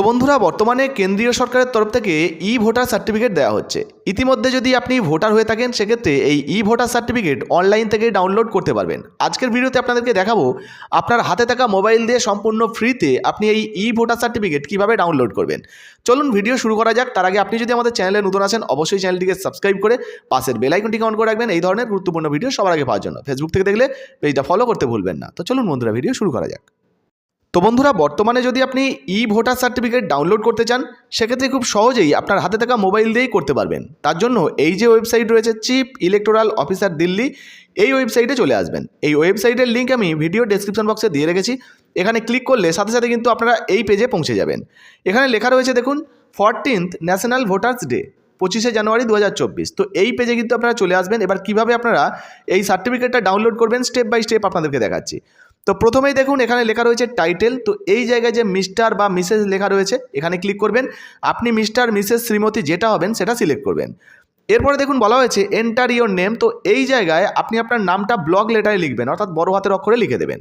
তো বন্ধুরা, বর্তমানে কেন্দ্রীয় সরকারের তরফ থেকে ই ভোটার সার্টিফিকেট দেওয়া হচ্ছে। ইতিমধ্যে যদি আপনি ভোটার হয়ে থাকেন, সেক্ষেত্রে এই ই ভোটার সার্টিফিকেট অনলাইন থেকে ডাউনলোড করতে পারবেন। আজকের ভিডিওতে আপনাদেরকে দেখাবো, আপনার হাতে থাকা মোবাইল দিয়ে সম্পূর্ণ ফ্রিতে আপনি এই ই ভোটার সার্টিফিকেট কীভাবে ডাউনলোড করবেন। চলুন ভিডিও শুরু করা যাক। তার আগে আপনি যদি আমাদের চ্যানেলে নতুন আছেন, অবশ্যই চ্যানেলটিকে সাবস্ক্রাইব করে পাশের বেল আইকনটিকে অন করে রাখবেন। এই ধরনের গুরুত্বপূর্ণ ভিডিও সবার আগে পাওয়ার জন্য। ফেসবুক থেকে দেখলে পেজটা ফলো করতে ভুলবেন না। তো চলুন বন্ধুরা, ভিডিও শুরু করা যাক। তো বন্ধুরা, বর্তমানে যদি আপনি ই ভোটার সার্টিফিকেট ডাউনলোড করতে চান, সেক্ষেত্রে খুব সহজেই আপনার হাতে থাকা মোবাইল দিয়েই করতে পারবেন। তার জন্য এই যে ওয়েবসাইট রয়েছে চিফ ইলেকটোরাল অফিসার দিল্লি এই ওয়েবসাইটে চলে আসবেন। এই ওয়েবসাইটের লিঙ্ক আমি ভিডিও ডেসক্রিপশন বক্সে দিয়ে রেখেছি। এখানে ক্লিক করলে সাথে সাথে কিন্তু আপনারা এই পেজে পৌঁছে যাবেন। এখানে লেখা রয়েছে, দেখুন ফরটিন্থ ন্যাশনাল ভোটার্স ডে পঁচিশে জানুয়ারি দু হাজার চব্বিশ। তো এই পেজে কিন্তু আপনারা চলে আসবেন। এবার কীভাবে আপনারা এই সার্টিফিকেটটা ডাউনলোড করবেন স্টেপ বাই স্টেপ আপনাদেরকে দেখাচ্ছি। তো প্রথমেই দেখুন, এখানে লেখা রয়েছে টাইটেল তো এই জায়গায় যে মিস্টার বা মিসেস লেখা রয়েছে, এখানে ক্লিক করবেন। আপনি মিস্টার মিসেস শ্রীমতী যেটা হবেন, সেটা সিলেক্ট করবেন। এরপরে দেখুন বলা হয়েছে এন্টার ইওর নেম তো এই জায়গায় আপনি আপনার নামটা ব্লক লেটারে লিখবেন, অর্থাৎ বড় হাতের অক্ষরে লিখে দেবেন।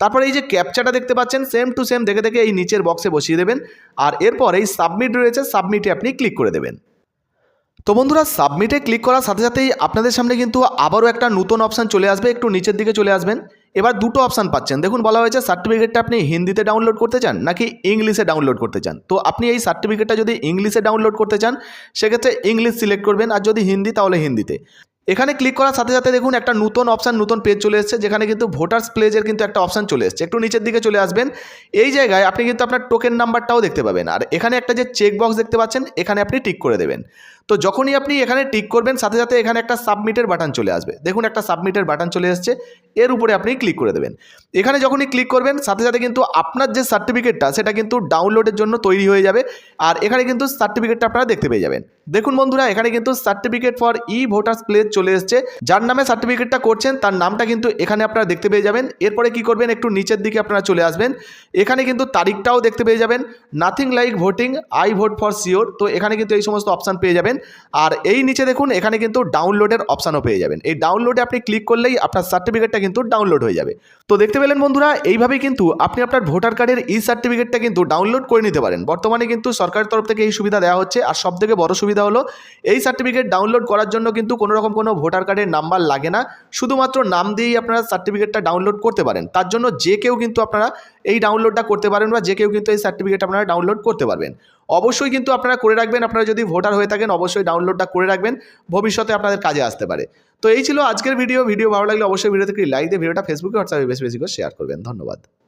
তারপরে এই যে ক্যাপচাটা দেখতে পাচ্ছেন সেম টু সেম দেখে দেখে এই নিচের বক্সে বসিয়ে দেবেন। আর এরপর এই সাবমিট রয়েছে সাবমিটে আপনি ক্লিক করে দেবেন। তো বন্ধুরা সাবমিটে ক্লিক করার সাথে সাথেই আপনাদের সামনে কিন্তু আবারও একটা নতুন অপশান চলে আসবে, একটু নিচের দিকে চলে আসবেন। এবার দুটো অপশান পাচ্ছেন। দেখুন, বলা হয়েছে সার্টিফিকেটটা আপনি হিন্দিতে ডাউনলোড করতে চান নাকি ইংলিশে ডাউনলোড করতে চান? তো আপনি এই সার্টিফিকেটটা যদি ইংলিশে ডাউনলোড করতে চান, সেক্ষেত্রে ইংলিশ সিলেক্ট করবেন আর যদি হিন্দি, তাহলে হিন্দিতে। এখানে ক্লিক করার সাথে সাথে দেখুন, একটা নতুন অপশান নতুন পেজ চলে এসেছে, যেখানে কিন্তু ভোটার্স প্লেজের কিন্তু একটা অপশান চলে এসেছে। একটু নিচের দিকে চলে আসবেন। এই জায়গায় আপনি কিন্তু আপনার টোকেন নাম্বারটাও দেখতে পাবেন। আর এখানে একটা যে চেক বক্স দেখতে পাচ্ছেন, এখানে আপনি টিক করে দেবেন। তো যখনই আপনি এখানে টিক করবেন, সাথে সাথে এখানে একটা সাবমিটের বাটন চলে আসবে। দেখুন, একটা সাবমিটের বাটন চলে এসছে, এর উপরে আপনি ক্লিক করে দেবেন। এখানে যখনই ক্লিক করবেন, সাথে সাথে কিন্তু আপনার যে সার্টিফিকেটটা, সেটা কিন্তু ডাউনলোডের জন্য তৈরি হয়ে যাবে, আর এখানে কিন্তু সার্টিফিকেটটা আপনারা দেখতে পেয়ে যাবেন। দেখুন বন্ধুরা, এখানে কিন্তু certificate for e voters place চলে এসছে। যার নামে সার্টিফিকেটটা করছেন, তার নামটা কিন্তু এখানে আপনারা দেখতে পেয়ে যাবেন। এরপরে কি করবেন, একটু নিচের দিকে আপনারা চলে আসবেন। এখানে কিন্তু তারিখটাও দেখতে পেয়ে যাবেন। Nothing like voting, I vote for sure. তো এখানে কিন্তু এই সমস্ত অপশান পেয়ে যাবেন। আর এই নিচে দেখুন, এখানে কিন্তু ডাউনলোডের অপশানও পেয়ে যাবেন। এই ডাউনলোডে আপনি ক্লিক করলেই আপনার সার্টিফিকেটটা কিন্তু ডাউনলোড হয়ে যাবে। তো দেখতে পেলেন বন্ধুরা, এইভাবেই কিন্তু আপনি আপনার ভোটার কার্ডের ই সার্টিফিকেটটা কিন্তু ডাউনলোড করে নিতে পারেন। বর্তমানে কিন্তু সরকারের তরফ থেকে এই সুবিধা দেওয়া হচ্ছে। আর সব থেকে বড় সুবিধা হলো, এই সার্টিফিকেট ডাউনলোড করার জন্য কিন্তু কোনো রকম কোনো ভোটার কার্ডের নাম্বার লাগে না। শুধুমাত্র নাম দিয়েই আপনারা সার্টিফিকেটটা ডাউনলোড করতে পারেন। তার জন্য যে কেউ কিন্তু আপনারা এই ডাউনলোডটা করতে পারেন বা যে কেউ কিন্তু এই সার্টিফিকেট আপনারা ডাউনলোড করতে পারবেন। অবশ্যই কিন্তু আপনারা করে রাখবেন। আপনারা যদি ভোটার হয়ে থাকেন, অবশ্যই ডাউনলোডটা করে রাখবেন। ভবিষ্যতে আপনাদের কাজে আসতে পারে। তো এই ছিল আজকের ভিডিও ভিডিও ভালো লাগলে অবশ্যই ভিডিওতে থেকে লাইক দিয়ে ভিডিওটা ফেসবুকে হোয়াটসঅ্যাপে বেশি বেশি করে শেয়ার করবেন। ধন্যবাদ।